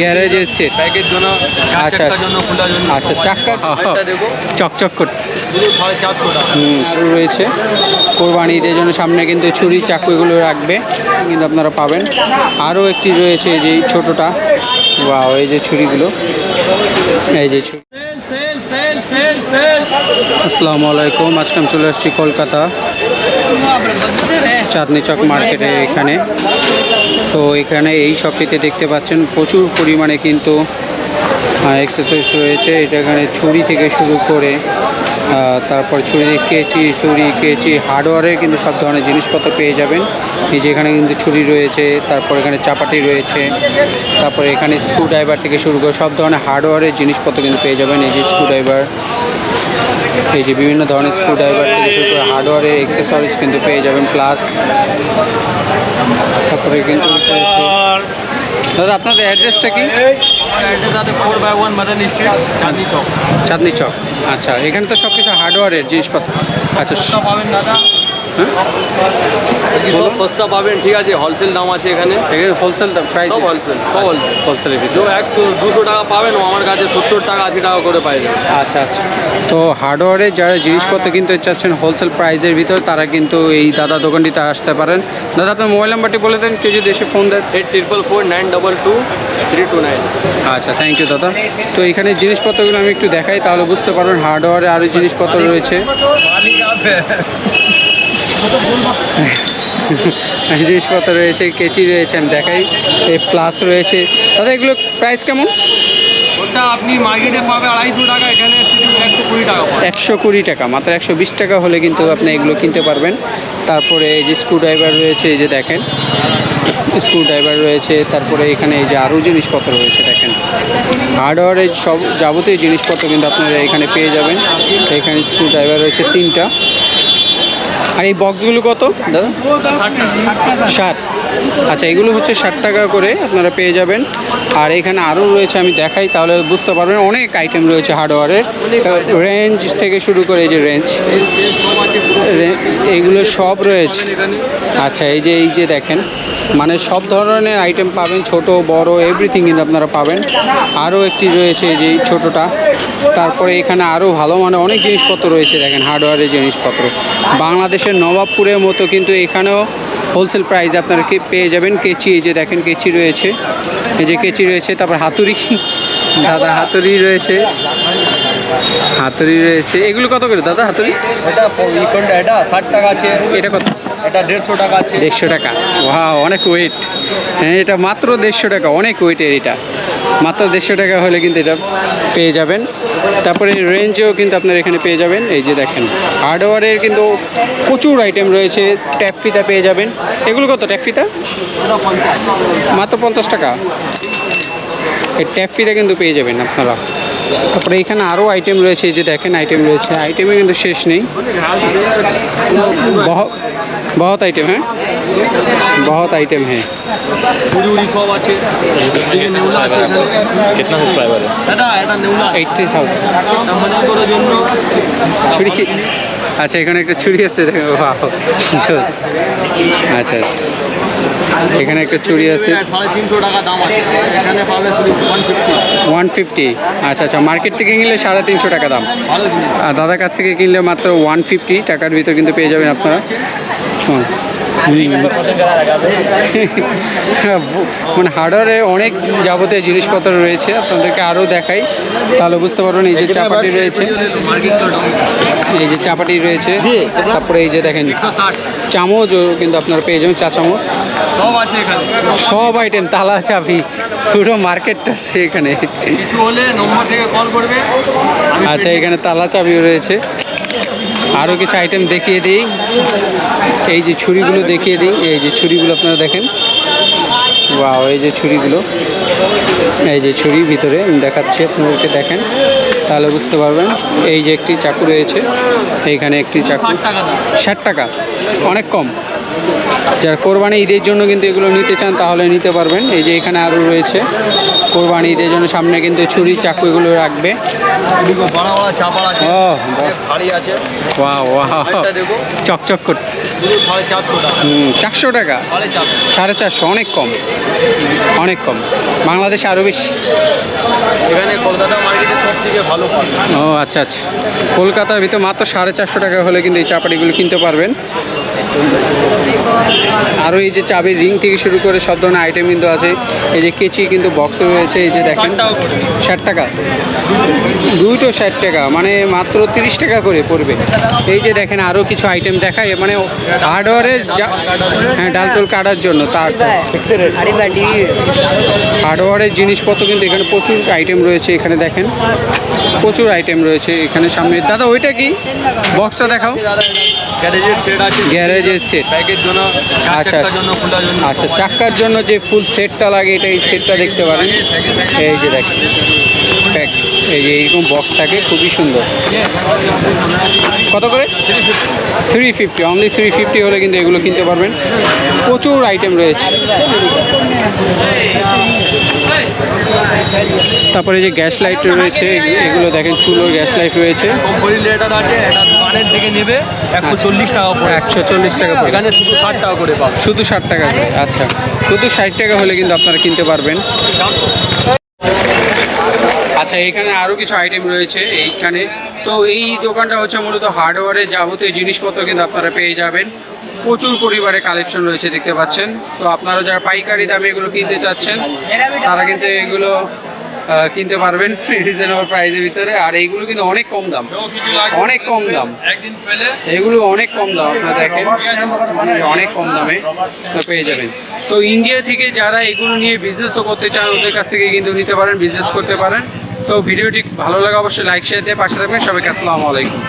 Garage এসছে। ব্যাগের জন্য আচ্ছা, আচ্ছা। জন্য জন্য আচ্ছা চাক্কা চকচক করছে সাড়ে চারশো টাকা হুম, রয়েছে। কোরবানি ঈদের জন্য সামনে কিন্তু ছুরি চাকু এগুলো রাখবে। কিন্তু আপনারা পাবেন। আরও একটি রয়েছে যে ছোটোটা। বা এই যে ছুরিগুলো। এই যে ছুরি। সেল সেল সেল সেল আসসালামু আলাইকুম। আজকে আমি চলে আসছি কলকাতা। চাঁদনি চক মার্কেটে এখানে। তো এখানে এই শপটিতে দেখতে পাচ্ছেন প্রচুর পরিমাণে কিন্তু এক্সারসাইজ রয়েছে। এটা এখানে ছুরি থেকে শুরু করে তারপর ছুরি কেচি ছুরি, কেচি হার্ডওয়ারের কিন্তু সব ধরনের জিনিসপত্র পেয়ে যাবেন। এই যে এখানে কিন্তু ছুরি রয়েছে, তারপর এখানে চাপাটি রয়েছে, তারপর এখানে স্ক্রু ড্রাইভার থেকে শুরু করে সব ধরনের হার্ডওয়ারের জিনিসপত্র কিন্তু পেয়ে যাবেন। এই যে স্ক্রু ড্রাইভার এই যে বিভিন্ন ধরনের স্ক্রু ড্রাইভার থেকে শুরু করে হার্ডওয়ারের এক্সেসরিজ কিন্তু পেয়ে যাবেন প্লাস তারপরে কিন্তু দাদা, আপনাদের অ্যাড্রেসটা কি? চাঁদনি চক। আচ্ছা এখানে তো সব কিছু হার্ডওয়ারের জিনিসপত্র। আচ্ছা পাবেন, দাদা? সব সস্তা পাবেন ঠিক আছে হোলসেল দাম আছে এখানে। এখানে হোলসেল প্রাইস সব wholesale, সব wholesale। হোলসেলের ভিতরে। একশো দুশো টাকা পাবেন আমার কাছে সত্তর টাকা আশি টাকা করে পাইবেন আচ্ছা আচ্ছা। তো হার্ডওয়ারের যারা জিনিসপত্র কিনতে চাচ্ছেন হোলসেল প্রাইসের ভিতর তারা কিন্তু এই দাদা দোকানটিতে আসতে পারেন। দাদা আপনার মোবাইল নাম্বারটি বলে দেন কেউ যদি এসে ফোন দেয়। Eight triple four nine double two three two nine আচ্ছা থ্যাংক ইউ দাদা। তো এখানে জিনিসপত্রগুলো আমি একটু দেখাই তাহলে বুঝতে পারবেন হার্ডওয়ারে আরও জিনিসপত্র রয়েছে। জিনিসপত্র রয়েছে কেচি রয়েছে আমি দেখাই। এই প্লাস রয়েছে। দাদা এগুলো প্রাইস কেমন? ওটা আপনি মার্কেটে পাবে আড়াইশো টাকা এখানে একশো কুড়ি টাকা একশো কুড়ি টাকা মাত্র একশো বিশ টাকা হলে কিন্তু আপনি এগুলো কিনতে পারবেন। তারপরে এই যে স্ক্রু ড্রাইভার রয়েছে এই যে দেখেন। স্ক্রু ড্রাইভার রয়েছে তারপরে এখানে এই যে আরও জিনিসপত্র রয়েছে দেখেন। হার্ডওয়ারের সব যাবতীয় জিনিসপত্র কিন্তু আপনারা এখানে পেয়ে যাবেন। এখানে স্ক্রু ড্রাইভার রয়েছে তিনটা। আর এই বক্সগুলো কত? দাদা? ষাট। আচ্ছা এগুলো হচ্ছে ষাট টাকা করে আপনারা পেয়ে যাবেন। আর এখানে আরও রয়েছে, আমি দেখাই, তাহলে বুঝতে পারবেন, অনেক আইটেম রয়েছে হার্ডওয়ারের রেঞ্জ থেকে শুরু করে এই যে রেঞ্জ এইগুলো সব রয়েছে। আচ্ছা এই যে এই যে দেখেন মানে সব ধরনের আইটেম পাবেন, ছোট, বড় এভরিথিং কিন্তু আপনারা পাবেন। আরও একটি রয়েছে যে ছোটোটা। তারপরে এখানে আরও ভালো মানে অনেক জিনিসপত্র রয়েছে, দেখেন হার্ডওয়ারের জিনিসপত্র। বাংলাদেশের নবাবপুরের মতো কিন্তু এখানেও হোলসেল প্রাইস আপনারা কি পেয়ে যাবেন? কেচি এই যে দেখেন কেচি রয়েছে। এই যে কেচি রয়েছে তারপর হাতুড়ি। দাদা হাতুড়ি রয়েছে। হাতুড়ি রয়েছে। এগুলো কত করে দাদা হাতুড়ি? এটা এটা ষাট টাকা আছে। এটা কত? এটা দেড়শো টাকা আছে। দেড়শো টাকা। ওয়া অনেক ওয়েট হ্যাঁ এটা মাত্র দেড়শো টাকা। অনেক ওয়েটের এটা। মাত্র দেড়শো টাকা হলে কিন্তু এটা পেয়ে যাবেন। তারপরে রেঞ্জেও কিন্তু আপনারা এখানে পেয়ে যাবেন। এই যে দেখেন হার্ডওয়ারের কিন্তু প্রচুর আইটেম রয়েছে ট্যাপ ফিতা পেয়ে যাবেন। এগুলো কত ট্যাপ ফিতা মাত্র পঞ্চাশ টাকা। এই ট্যাপ ফিতা কিন্তু পেয়ে যাবেন আপনারা। তারপরে এখানে আরও আইটেম রয়েছে এই যে দেখেন আইটেম রয়েছে আইটেমে কিন্তু শেষ নেই बहुत बहुत आइटम है बहुत आइटम है পুরি উড়ি সব আছে এদিকে নেউলা আছে এখানে। कितना सब्सक्राइबर है দাদা এটা আচ্ছা এখানে একটা চুরি আছে, দেখো আচ্ছা আচ্ছা। এখানে একটা চুরি আছে। One fifty. আচ্ছা আচ্ছা মার্কেট থেকে কিনলে সাড়ে তিনশো টাকা দাম। আর দাদার কাছ থেকে কিনলে মাত্র ওয়ান ফিফটি, টাকার ভিতর কিন্তু পেয়ে যাবেন আপনারা। মানে হার্ডওয়ারে অনেক যাবতীয় জিনিসপত্র রয়েছে আপনাদেরকে আরও দেখাই। তাহলে বুঝতে পারবেন এই যে চাপাটি রয়েছে। এই যে চাপাটি রয়েছে তারপরে এই যে দেখেন চামচও কিন্তু আপনারা পেয়ে যাবেন চা চামচ। সব আইটেম তালা চাবি পুরো মার্কেটটা আছে এখানে। কিছু হলে নম্বর থেকে কল করবে। আমি আচ্ছা এখানে তালা চাবিও রয়েছে। আরও কিছু আইটেম দেখিয়ে দিই। এই যে ছুরিগুলো দেখিয়ে দিই। এই যে ছুরিগুলো আপনারা দেখেন। ওয়াও এই যে ছুরিগুলো। এই যে ছুরি ভিতরে দেখাচ্ছি আপনাদেরকে দেখেন। তাহলে বুঝতে পারবেন এই যে একটি চাকু রয়েছে এইখানে একটি চাকু। ষাট টাকা অনেক কম। যারা কোরবানি ঈদের জন্য কিন্তু এগুলো নিতে চান তাহলে নিতে পারবেন। এই যে এখানে আরও রয়েছে কোরবানি ঈদের জন্য সামনে কিন্তু ছুরি চাকু এগুলো রাখবে। চকচক সাড়ে চারশো টাকা। হুম চারশো টাকা? সাড়ে চারশো। অনেক কম। অনেক কম। বাংলাদেশে আরও বেশি। এখানে কলকাতা মার্কেটে সব থেকে ভালো ও আচ্ছা আচ্ছা। কলকাতার ভিতরে মাত্র সাড়ে চারশো টাকা হলে কিন্তু এই চাপাটিগুলো কিনতে পারবেন। আরও এই যে চাবির রিং থেকে শুরু করে সব ধরনের আইটেম কিন্তু আছে। এই যে কেচি কিন্তু বক্স রয়েছে এই যে দেখেন। ষাট টাকা করে। ষাট টাকা। দুইটো ষাট টাকা মানে মাত্র তিরিশ টাকা করে পড়বে। এই যে দেখেন আরও কিছু আইটেম দেখায় মানে হার্ডওয়ারের যা হ্যাঁ ডালটোল কাটার জন্য তার হার্ডওয়ারের জিনিসপত্র কিন্তু এখানে প্রচুর আইটেম রয়েছে এখানে দেখেন। প্রচুর আইটেম রয়েছে এখানে সামনে। দাদা ওইটা কি? বক্সটা দেখাও। গ্যারেজের সেট আছে। গ্যারেজের সেট ব্যাগের জন্য আচ্ছা, জন্য আচ্ছা চাক্কার জন্য যে ফুল সেটটা লাগে এটা এই সেটটা দেখতে পারেন। এই যে দেখেন। এই যে এইরকম বক্স থাকে খুবই সুন্দর। কত করে? Three fifty only three fifty হলে কিন্তু এগুলো কিনতে পারবেন। প্রচুর আইটেম রয়েছে। তারপরে যে গ্যাস লাইট রয়েছে এগুলো দেখেন চুলোর গ্যাস লাইট রয়েছে। রেটার আছে দিকে নেবে একশো চল্লিশ টাকা পড়ে একশো চল্লিশ টাকা পড়ে এখানে শুধু ষাট টাকা করে শুধু ষাট টাকা করে আচ্ছা। শুধু ষাট টাকা হলে কিন্তু আপনারা কিনতে পারবেন। আচ্ছা এখানে আরও কিছু আইটেম রয়েছে এইখানে। তো এই দোকানটা হচ্ছে মূলত হার্ডওয়্যারের যাবতীয় জিনিসপত্র কিন্তু আপনারা পেয়ে যাবেন। প্রচুর পরিবারে কালেকশন রয়েছে, দেখতে পাচ্ছেন। তো আপনারা যারা পাইকারি দামে এগুলো কিনতে চাচ্ছেন, তারা কিন্তু এগুলো কিনতে পারবেন রিজনেবল প্রাইসের ভিতরে। আর এইগুলো কিন্তু অনেক কম দাম। অনেক কম দাম। এগুলো অনেক কম দাম, আপনারা দেখেন। অনেক কম দামে পেয়ে যাবেন। তো ইন্ডিয়া থেকে যারা এগুলো নিয়ে বিজনেসও করতে চান, ওদের কাছ থেকে কিন্তু নিতে পারেন বিজনেস করতে পারেন। তো ভিডিওটি ভালো লাগে অবশ্যই লাইক শেয়ার দিয়ে পাশে থাকবেন। সবাইকে আসসালামু আলাইকুম।